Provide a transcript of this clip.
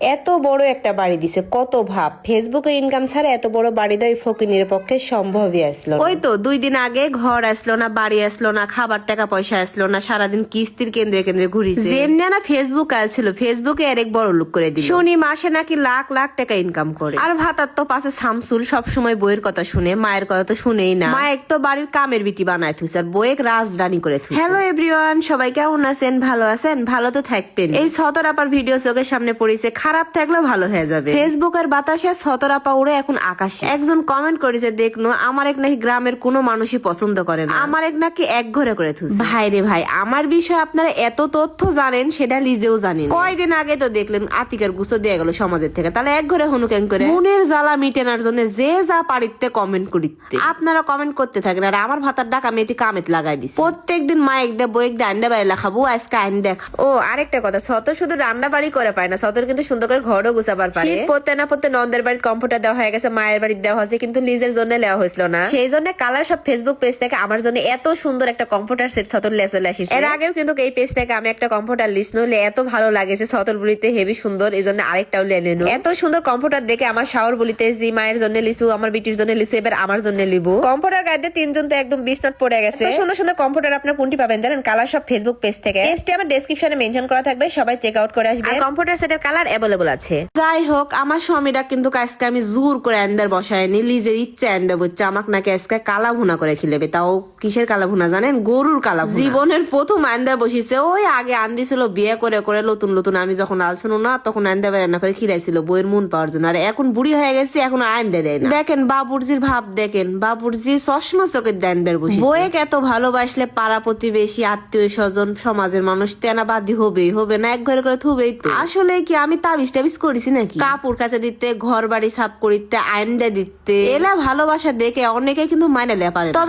এত বড় একটা বাড়ি দিছে কত ভাব। ফেসবুকে ইনকাম ছাড়া এত বড় বাড়ি দেয় ফকিনের পক্ষে সম্ভবই আসলো ওই তো দুই দিন আগে ঘর আসলো না বাড়ি আসলো না খাবার টাকা পয়সা আসলো না সারাদিন কিস্তির কেন্দ্রে কেন্দ্রে ঘুরিছে। যেমনি না ফেসবুক ছিল ফেসবুকে আরেক বড় লোক করে দিল। শুনি মাসে নাকি লাখ লাখ টাকা ইনকাম করে। আর ভাতার তো পাশে শামসুল সব সময় বইয়ের কথা শুনে মায়ের কথা তো শুনেই না। মা এক তো বাড়ির কামের বিটি বানায় থুস আর বইয়ের রাজরানি করে থুস হ্যালো এভরিওয়ান সবাই কেমন আছেন? ভালো আছেন? ভালো তো থাকবেন। এই সতরাপার ভিডিও চোখের সামনে পড়েছে খারাপ থাকলেও ভালো হয়ে যাবে। ফেসবুকের বাতাসে সতরাপা উড়ে এখন আকাশে। একজন কমেন্ট করেছে দেখনো আমার এক নাকি গ্রামের কোনো মানুষই পছন্দ করে না। আমার এক নাকি এক ঘরে করে থুস। ভাই রে ভাই আমার বিষয়ে আপনারা এত তথ্য জানেন সেটা লিজেও জানেন কয়দিন আগে তো দেখলেন আতিকার গুস্ত দিয়ে গেল সমাজের থেকে। তাহলে এক ঘরে হনুকেন করে? মনের জ্বালা মিটেনার জন্য যে যা পারিতে কমেন্ট করিতে। আপনারা কমেন্ট করতে থাকেন আর আমার ভাতার ডাক আমি এটি কামেত লাগাই দিছি। প্রত্যেকদিন মা এক দে বই এক দে আইন্দা বাড়ি লেখাবো আজকে আইন দেখা। ও আরেকটা কথা সতর শুধু রান্না বাড়ি করে পায় না সতর কিন্তু সুন্দর করে ঘরও গুছাবার পারে। শীত পড়তে না পড়তে নন্দের বাড়ির কম্পিউটার দেওয়া হয়ে গেছে মায়ের বাড়ির দেওয়া হয়েছে কিন্তু লিজের জন্য নেওয়া হয়েছিল না। সেই জন্য কালার সব ফেসবুক পেজ থেকে আমার জন্য এত সুন্দর একটা কম্পিউটার সেট সতর লে চলে আসিছে। এর আগেও কিন্তু এই পেজ থেকে আমি একটা কম্পিউটার লিস্ট নলে এত ভালো লাগেছে সতর বলিতে হেভি সুন্দর এই জন্য আরেকটাও লেনে এত সুন্দর কম্পিউটার দেখে আমার শাওর বলিতে জি মায়ের জন্য লিসু আমার বিটির জন্য লিসু এবার আমার জন্য লিবু। কম্পিউটার গাইডে তিনজন তো একদম বিছনাত পড়ে গেছে। এত সুন্দর সুন্দর কম্পিউটার আপনার কোনটি পাবেন জানেন? কালার সব ফেসবুক পেজ থেকে। পেজটি আমার ডেসক্রিপশনে মেনশন করা থাকবে সবাই চেক আউট করে আসবে। কম্পিউটার সেটের কালার অ্যাভেলেবল আছে। যাই হোক আমার স্বামীরা কিন্তু আজকে আমি জোর করে আন্দার বসায়নি লিজের ইচ্ছা আন্দা বুঝছে আমাকে নাকি আজকে কালা ভুনা করে খিলেবে। তাও কিসের কালা ভুনা জানেন? গরুর কালা জীবনের প্রথম আন্দা বসিছে ওই আগে আন্দিছিল বিয়ে করে করে নতুন নতুন আমি যখন আলছিল না তখন আন্দা রান্না করে খিলাইছিল বইয়ের মন পাওয়ার জন্য। আর এখন বুড়ি হয়ে গেছে এখন আন্দা দেয় না। দেখেন বাবুরজির ভাব দেখেন বাবুরজি চশমা চোখের দেন বের বসে বইয়েকে এত ভালোবাসলে পাড়া প্রতিবেশী আত্মীয় স্বজন সমাজের মানুষ তেনা বাদি হবেই হবে না এক ঘরে করে থুবেই তো। আসলে কি আমি তাবিজ টাবিজ করেছি নাকি? কাপড় কাছে দিতে ঘর বাড়ি সাফ করিতে আইনটা দিতে। এলা ভালোবাসা দেখে অনেকে কিন্তু মাইনে লেপারে তবে